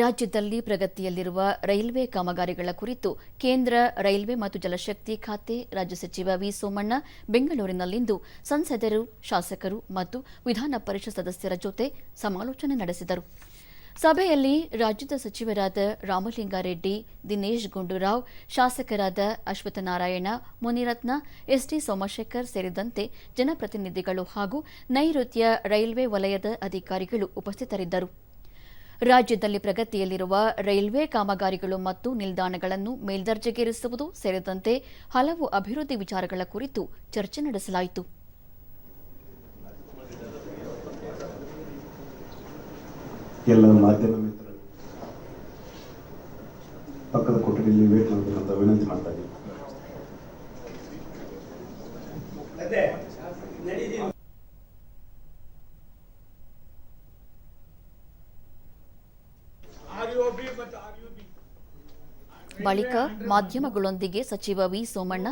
ರಾಜ್ಯದಲ್ಲಿ ಪ್ರಗತಿಯಲ್ಲಿರುವ ರೈಲ್ವೆ ಕಾಮಗಾರಿಗಳ ಕುರಿತು ಕೇಂದ್ರ ರೈಲ್ವೆ ಮತ್ತು ಜಲಶಕ್ತಿ ಖಾತೆ ರಾಜ್ಯ ಸಚಿವ ವಿ ಸೋಮಣ್ಣ ಬೆಂಗಳೂರಿನಲ್ಲಿಂದು ಸಂಸದರು, ಶಾಸಕರು ಮತ್ತು ವಿಧಾನ ಪರಿಷತ್ ಸದಸ್ಯರ ಜೊತೆ ಸಮಾಲೋಚನೆ ನಡೆಸಿದರು. ಸಭೆಯಲ್ಲಿ ರಾಜ್ಯದ ಸಚಿವರಾದ ರಾಮಲಿಂಗಾರೆಡ್ಡಿ, ದಿನೇಶ್ ಗುಂಡೂರಾವ್, ಶಾಸಕರಾದ ಅಶ್ವತ್ಥನಾರಾಯಣ, ಮುನಿರತ್ನ ಎಸ್ಟಿ ಸೋಮಶೇಖರ್ ಸೇರಿದಂತೆ ಜನಪ್ರತಿನಿಧಿಗಳು ಹಾಗೂ ನೈಋತ್ಯ ರೈಲ್ವೆ ವಲಯದ ಅಧಿಕಾರಿಗಳು ಉಪಸ್ಥಿತರಿದ್ದರು. ರಾಜ್ಯದಲ್ಲಿ ಪ್ರಗತಿಯಲ್ಲಿರುವ ರೈಲ್ವೆ ಕಾಮಗಾರಿಗಳು ಮತ್ತು ನಿಲ್ದಾಣಗಳನ್ನು ಮೇಲ್ದರ್ಜೆಗೇರಿಸುವುದು ಸೇರಿದಂತೆ ಹಲವು ಅಭಿವೃದ್ಧಿ ವಿಚಾರಗಳ ಕುರಿತು ಚರ್ಚೆ ನಡೆಸಲಾಯಿತು. ಎಲ್ಲ ಮಾಧ್ಯಮ ಮಿತ್ರರು ಪಕ್ಕದ ಕೊಠಡಿಯಲ್ಲಿ ವೇಟ್ ಮಾಡಬೇಕಂತ ವಿನಂತಿ ಮಾಡ್ತಾ ಇದ್ದೀನಿ. ಬಳಿಕ ಮಾಧ್ಯಮಗಳೊಂದಿಗೆ ಸಚಿವ ವಿ ಸೋಮಣ್ಣ,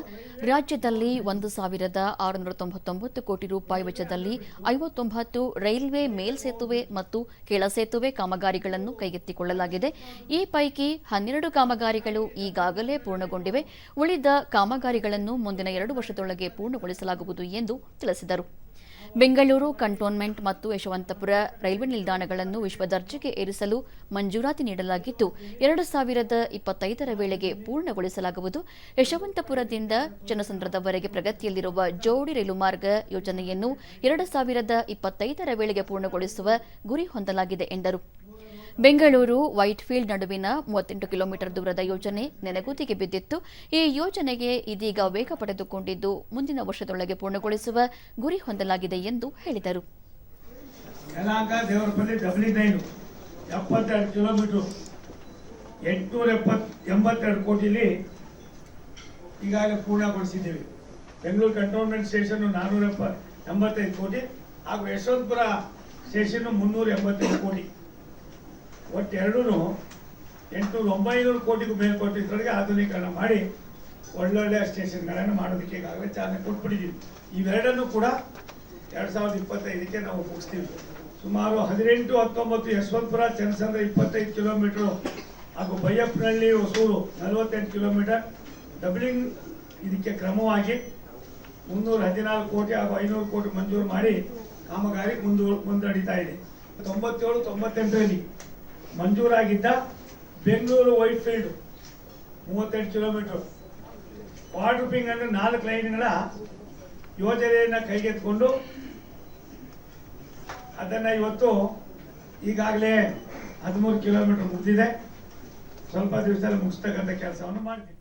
ರಾಜ್ಯದಲ್ಲಿ ಒಂದು ಸಾವಿರದ ಆರುನೂರ ತೊಂಬತ್ತೊಂಬತ್ತು ಕೋಟಿ ರೂಪಾಯಿ ವೆಚ್ಚದಲ್ಲಿ ಐವತ್ತೊಂಬತ್ತು ರೈಲ್ವೆ ಮೇಲ್ಸೇತುವೆ ಮತ್ತು ಕೆಳಸೇತುವೆ ಕಾಮಗಾರಿಗಳನ್ನು ಕೈಗೆತ್ತಿಕೊಳ್ಳಲಾಗಿದೆ. ಈ ಪೈಕಿ ಹನ್ನೆರಡು ಕಾಮಗಾರಿಗಳು ಈಗಾಗಲೇ ಪೂರ್ಣಗೊಂಡಿವೆ. ಉಳಿದ ಕಾಮಗಾರಿಗಳನ್ನು ಮುಂದಿನ ಎರಡು ವರ್ಷದೊಳಗೆ ಪೂರ್ಣಗೊಳಿಸಲಾಗುವುದು ಎಂದು ತಿಳಿಸಿದರು. ಬೆಂಗಳೂರು ಕಂಟೋನ್ಮೆಂಟ್ ಮತ್ತು ಯಶವಂತಪುರ ರೈಲ್ವೆ ನಿಲ್ದಾಣಗಳನ್ನು ವಿಶ್ವದರ್ಜೆಗೆ ಏರಿಸಲು ಮಂಜೂರಾತಿ ನೀಡಲಾಗಿದ್ದು, ಎರಡು ಸಾವಿರದ ಇಪ್ಪತ್ತೈದರ ವೇಳೆಗೆ ಪೂರ್ಣಗೊಳಿಸಲಾಗುವುದು. ಯಶವಂತಪುರದಿಂದ ಜನಸಂದ್ರದವರೆಗೆ ಪ್ರಗತಿಯಲ್ಲಿರುವ ಜೋಡಿ ರೈಲು ಮಾರ್ಗ ಯೋಜನೆಯನ್ನು ಎರಡು ಸಾವಿರದ ಇಪ್ಪತ್ತೈದರ ವೇಳೆಗೆ ಪೂರ್ಣಗೊಳಿಸುವ ಗುರಿ ಹೊಂದಲಾಗಿದೆ ಎಂದರು. ಬೆಂಗಳೂರು ವೈಟ್ಫೀಲ್ಡ್ ನಡುವಿನ ಮೂವತ್ತೆಂಟು ಕಿಲೋಮೀಟರ್ ದೂರದ ಯೋಜನೆ ನೆನೆಗುದಿಗೆ ಬಿದ್ದಿತ್ತು. ಈ ಯೋಜನೆಗೆ ಇದೀಗ ವೇಗ ಪಡೆದುಕೊಂಡಿದ್ದು ಮುಂದಿನ ವರ್ಷದೊಳಗೆ ಪೂರ್ಣಗೊಳಿಸುವ ಗುರಿ ಹೊಂದಲಾಗಿದೆ ಎಂದು ಹೇಳಿದರು. ಪೂರ್ಣಗೊಳಿಸಿದ್ದೀವಿ. ಬೆಂಗಳೂರು ಕಂಟೋನ್ಮೆಂಟ್ ಸ್ಟೇಷನ್ ನಾನ್ನೂರ ಎಂಬತ್ತೈದು ಕೋಟಿ ಹಾಗೂ ಯಶವಂತಪುರ ಸ್ಟೇಷನ್ ಮುನ್ನೂರ ಎಂಬತ್ತೈದು ಕೋಟಿ. ಒಟ್ಟು ಎರಡೂ ಎಂಟುನೂರ ಒಂಬೈನೂರು ಕೋಟಿಗೂ ಮೇಲ್ಪಟ್ಟಿದ್ದರಿಗೆ ಆಧುನೀಕರಣ ಮಾಡಿ ಒಳ್ಳೊಳ್ಳೆ ಸ್ಟೇಷನ್ಗಳನ್ನು ಮಾಡೋದಕ್ಕೆ ಈಗಾಗಲೇ ಚಾಲನೆ ಕೊಟ್ಬಿಟ್ಟಿದ್ದೀವಿ ಇವೆರಡನ್ನು ಕೂಡ ಎರಡು ಸಾವಿರದ ಇಪ್ಪತ್ತೈದಕ್ಕೆ ನಾವು ಮುಗಿಸ್ತೀವಿ. ಸುಮಾರು ಹದಿನೆಂಟು ಹತ್ತೊಂಬತ್ತು ಯಶವಂತಪುರ, ಚನ್ನಸಂದ್ರ ಇಪ್ಪತ್ತೈದು ಕಿಲೋಮೀಟ್ರು ಹಾಗೂ ಬೈಯಪ್ಪನಹಳ್ಳಿ, ಹೊಸೂರು ನಲವತ್ತೆಂಟು ಕಿಲೋಮೀಟರ್. ಡಬ್ಲಿಂಗ್ ಇದಕ್ಕೆ ಕ್ರಮವಾಗಿ ಮುನ್ನೂರ ಹದಿನಾಲ್ಕು ಕೋಟಿ ಹಾಗೂ ಐನೂರು ಕೋಟಿ ಮಂಜೂರು ಮಾಡಿ ಕಾಮಗಾರಿ ಮುಂದು ಮುಂದಡಿತಾ ಇದೆ. ತೊಂಬತ್ತೇಳು ತೊಂಬತ್ತೆಂಟರಲ್ಲಿ ಮಂಜೂರಾಗಿದ್ದ ಬೆಂಗಳೂರು ವೈಟ್ ಫೀಲ್ಡ್ ಮೂವತ್ತೆಂಟು ಕಿಲೋಮೀಟರ್. ವಾಟರ್ ಅನ್ನು ನಾಲ್ಕು ಲೈನ್ಗಳ ಯೋಜನೆಯನ್ನ ಕೈಗೆತ್ತಿಕೊಂಡು ಅದನ್ನ ಇವತ್ತು ಈಗಾಗಲೇ ಹದಿಮೂರು ಕಿಲೋಮೀಟರ್ ಮುಗಿದಿದೆ. ಸ್ವಲ್ಪ ದಿವಸದಲ್ಲಿ ಮುಗಿಸ್ತಕ್ಕಂಥ ಕೆಲಸವನ್ನು ಮಾಡ್ತೀವಿ